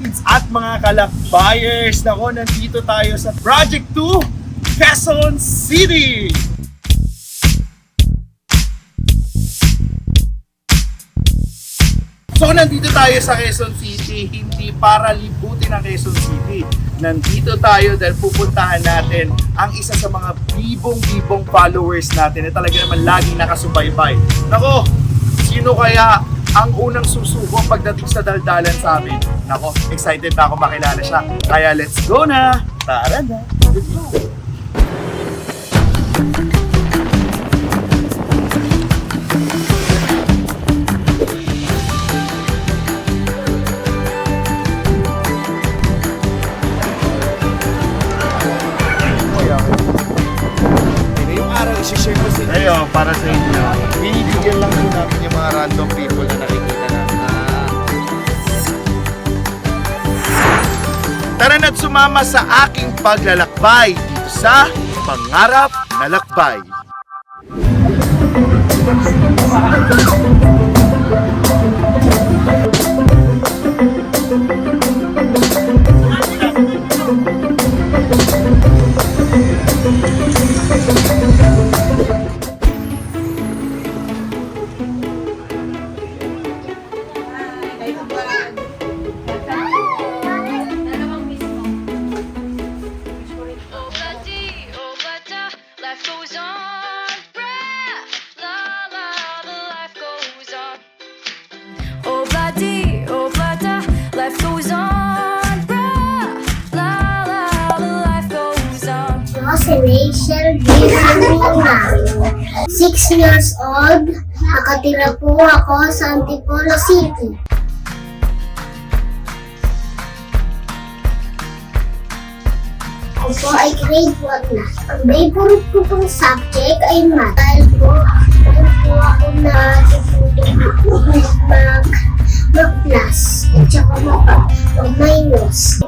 kapatids at mga kalakbayers. Nako, nandito tayo sa Project 2, Quezon City! So nandito tayo sa Quezon City, hindi para libutin ang Quezon City. Nandito tayo dahil pupuntahan natin ang isa sa mga bibong-bibong followers natin na talaga naman laging nakasubaybay. Nako, sino kaya ang unang susubok pagdating sa daldalan sa amin? Nako, excited na ako makilala siya. Kaya let's go na! Tara na! Let's go! Inyo para sa inyo. Binibigyan lang po namin yung mga random people na Na't sumama sa aking paglalakbay dito sa Pangarap na Lakbay. Rachel Villamina. Six years old, nakatira po ako sa Antipolo City. Ako po ay grade 1 na. Ang favorite ko pong subject ay math. Dahil po, doon po ako natutunan mag mag-plus at saka mag- mag-minus.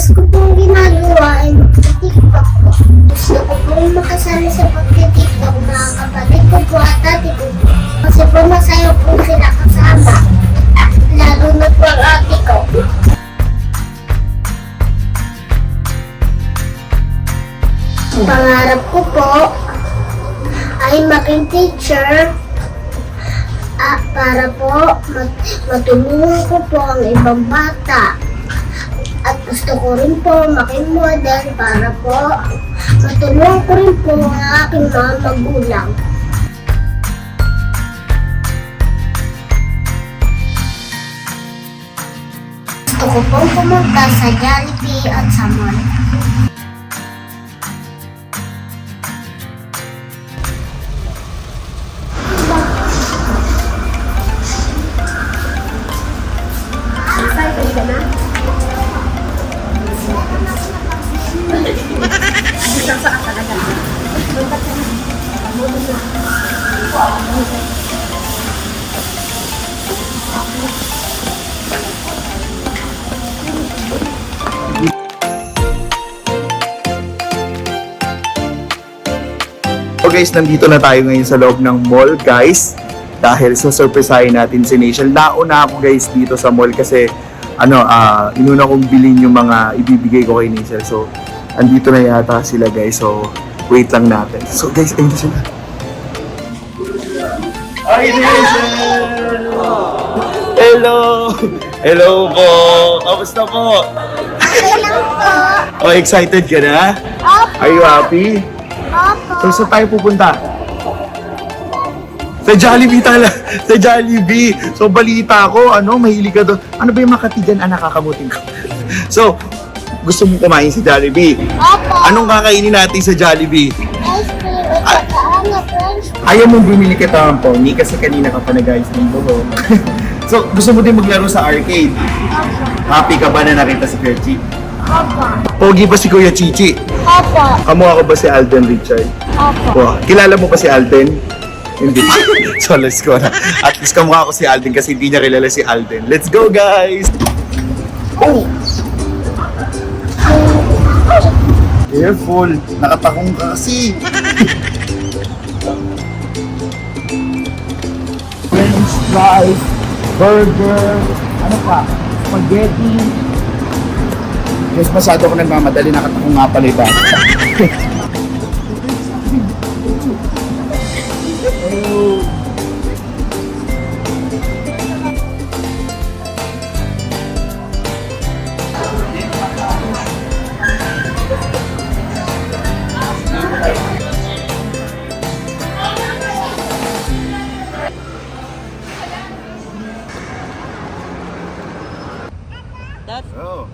Madalas ko pong ginagawa ay mag-tiktok ko. Gusto ko pong makasali sa pag-tiktok mga kapatid ko po at ate ko po. Kasi po masaya po sila kasama. Lalo na po ang ate ko. Pangarap ko po ay maging teacher ah, para po mat matulungan ko po ang ibang bata. Gusto ko rin po maging model para po matulungan ko rin po ang aking mga magulang. Gusto ko pong pumunta sa Jollibee at sa mall. So guys, nandito na tayo ngayon sa loob ng mall guys. Dahil sa surprisehin natin si Nation. Nauna ako guys dito sa mall kasi ano, ah inuna kong bilhin yung mga ibibigay ko kay Nation. So, andito na yata sila guys. So, wait lang natin. So guys, ayun na sila. Hi Nation! Hello! Hello po! Kamusta po? Oh, excited ka na? Opo, Are you happy? Opo. So, saan tayo pupunta? Sa Jollibee tala. Sa Jollibee. So, balita ko, ano, mahilig ka doon. Ano ba yung makati dyan? Ah, nakakamutin ko. so, gusto mo kumain sa Jollibee. Opo. Anong kakainin natin sa Jollibee? Ice cream at saka ano, french Ayaw mong bumili ka ng pony kasi kanina ka pa nag-ayos ng buho. so, gusto mo din maglaro sa arcade. Happy ka ba na nakita si Kerchi? Opo. Pogi ba si Kuya Chichi? Opo. Kamukha ko ba si Alden Richard? Opo. Wow. Kilala mo ba si Alden? Hindi. so, let's go na. At least kamukha ko si Alden kasi hindi niya kilala si Alden. Let's go, guys! Oh! Careful, nakatakong ka kasi. French fries, burger, ano pa, spaghetti. Yes, masyado ako nagmamadali, nakatakong nga pala iba. Oh.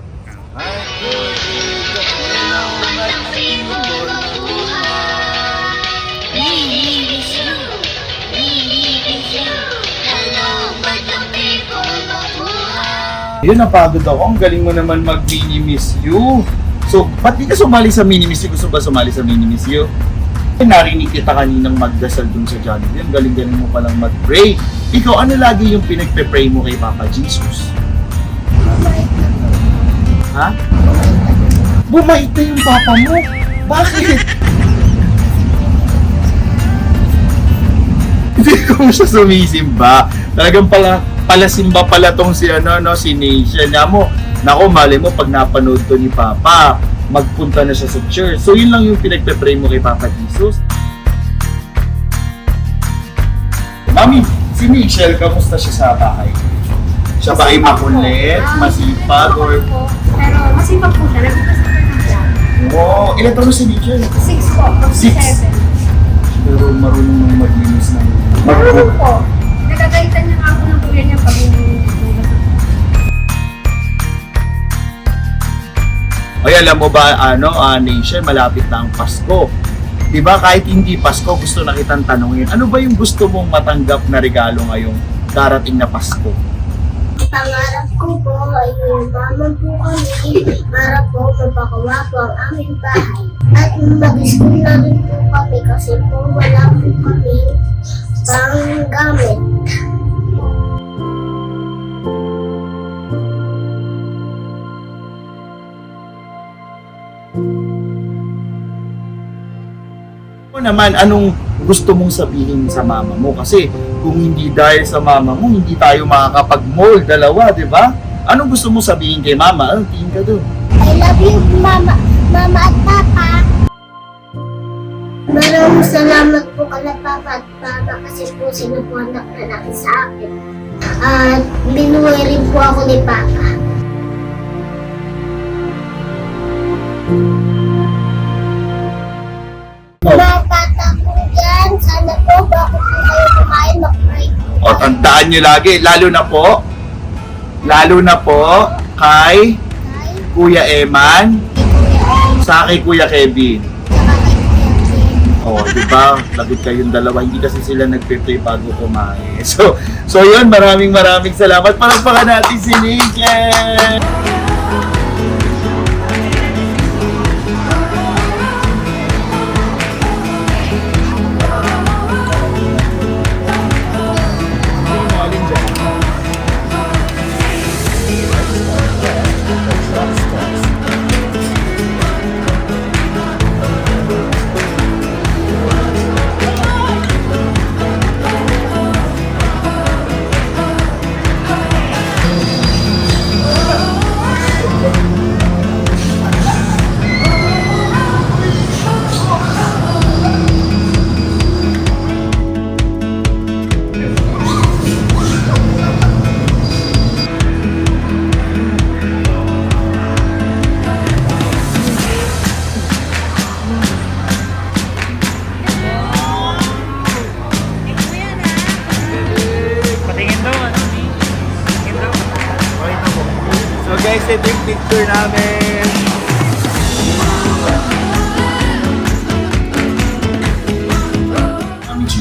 Yun, napagod ako. Ang galing mo naman mag-mini miss you. So, ba't di ka sumali sa mini miss you? Gusto ba sumali sa mini miss you? Eh, Narinig kita kaninang magdasal dun sa Jollibee. Ang galing-galing mo palang mag-pray. Ikaw, ano lagi yung pinagpe-pray mo kay Papa Jesus? Ha? Bumait na yung papa mo. Bakit? Hindi ko siya sumisimba. Talagang pala, pala simba pala tong si ano, no, si Nation. Nga mo, nako, mali mo, pag napanood to ni Papa, magpunta na siya sa church. So, yun lang yung pinagpe-pray mo kay Papa Jesus. Mami, si Michelle, kamusta siya sa bahay? Siya ba ay makulit, masipag, or... Pero masipag po siya. Ng vlog. Oo, ilan taon na si Michelle? Six po. Six. seven. Pero marunong nang maglinis ng... Marunong po. Nagagalitan niya ako ng kuya niya pag Ay, alam mo ba, ano, uh, Nation, malapit na ang Pasko. Di ba kahit hindi Pasko, gusto na kitang tanongin, ano ba yung gusto mong matanggap na regalo ngayong darating na Pasko? Pangarap ko po ay yumaman po kami para po mapakawa po ang aming bahay. At mag-school na rin po kami kasi po wala po kami pang gamit. Ano naman, anong gusto mong sabihin sa mama mo? Kasi kung hindi dahil sa mama mo, hindi tayo makakapag-mall dalawa, di ba? Anong gusto mong sabihin kay mama? Ano, tingin ka doon. I love you, Mama, Mama at Papa. Maraming salamat po kala Papa at Mama kasi po sila po ang naglalaki sa akin. At binuhay rin po ako ni Papa. Mga nyo lagi, lalo na po, lalo na po, kay Kuya Eman, sa kay Kuya Kevin. Oh, di ba? Lagot kayong dalawa. Hindi kasi sila nagpe-pray bago kumain. So, so yun, maraming maraming salamat. Palagpakan natin si Niken!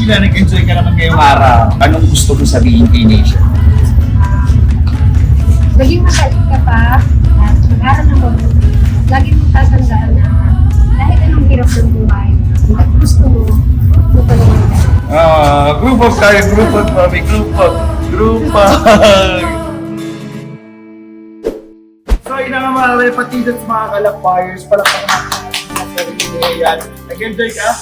Sheila, nag-enjoy ka naman ngayong araw. Anong gusto mo sabihin kay Nation? Maging mabait ka pa at mag-aaral ng mabuti. Lagi mong tatandaan na kahit anong hirap ng buhay at gusto mo, ka. Ah, group of tayo, group of mami, group of, group of. so, yun na nga mga kapatid at mga kalakbayers, palakpakan natin Ayan. Nag-enjoy ka?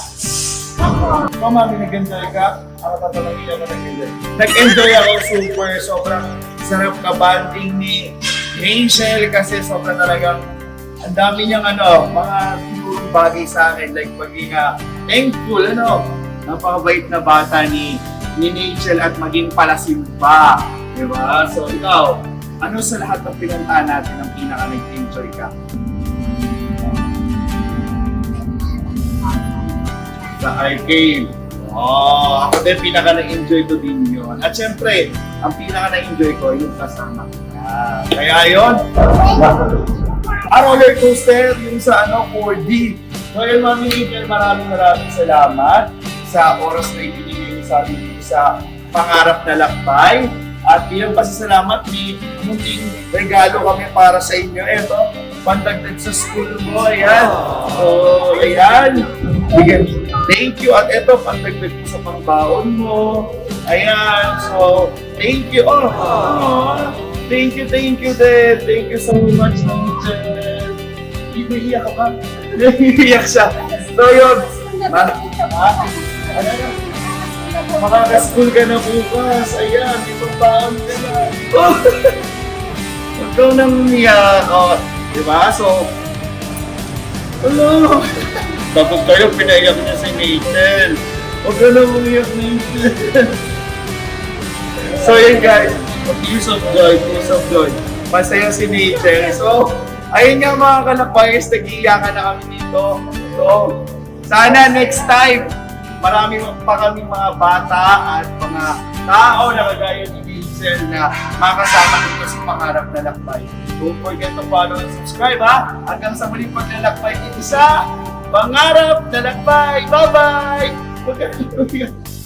Ikaw, mami, nag-enjoy ka? Ako tatanungin ako nag-enjoy. Nag-enjoy ako super. Sobrang sarap ka banding ni Angel kasi sobrang talagang ang dami niyang ano, mga tinurong bagay sa akin. Like maging ah, thankful, ano, napakabait na bata ni ni Angel at maging palasimba. Di ba? So ikaw, ano sa lahat ng pinuntahan natin ang pinaka nag-enjoy ka? Sa arcade. Oh, ako din pinaka na-enjoy ko din yun. At syempre, ang pinaka na-enjoy ko yung kasama ka. Kaya yun, ang roller coaster, yung sa ano, 4D. So yun, Mami Angel, maraming maraming salamat sa oras na ibinigay sa dito sa pangarap na lakbay. At bilang pasasalamat, may munting regalo kami para sa inyo. Eto, pandagdag sa school mo. Ayan. So, ayan. Bigyan. Thank you. At eto, pandagdag po sa pangbaon mo. Ayan. So, thank you. Oh, oh. Thank you, thank you, Dad. Thank you so much, Angel. Iiyak ka ba? Iiyak siya. So, yun. Ma- ha? Ano yun? Makaka-school ka na bukas. Ayan, may pagbaon ka na. Oh! Huwag kang nang umiyak. Oh, di ba? So, ano? Tapos kayo, pinaiyak niya si Nathan. Huwag ka nang umiyak, Nathan. so, yun guys. Tears of joy, tears of joy. Masaya si Nathan. So, ayun nga mga kalakbayers, nag-iiyakan na kami dito. So, sana next time, marami pa kaming mga bata at mga tao na kagaya ni Hazel na makasama dito sa pangarap na lakbay. Don't forget to follow and subscribe ha! Hanggang sa muling paglalakbay dito sa Pangarap na Lakbay! Bye-bye!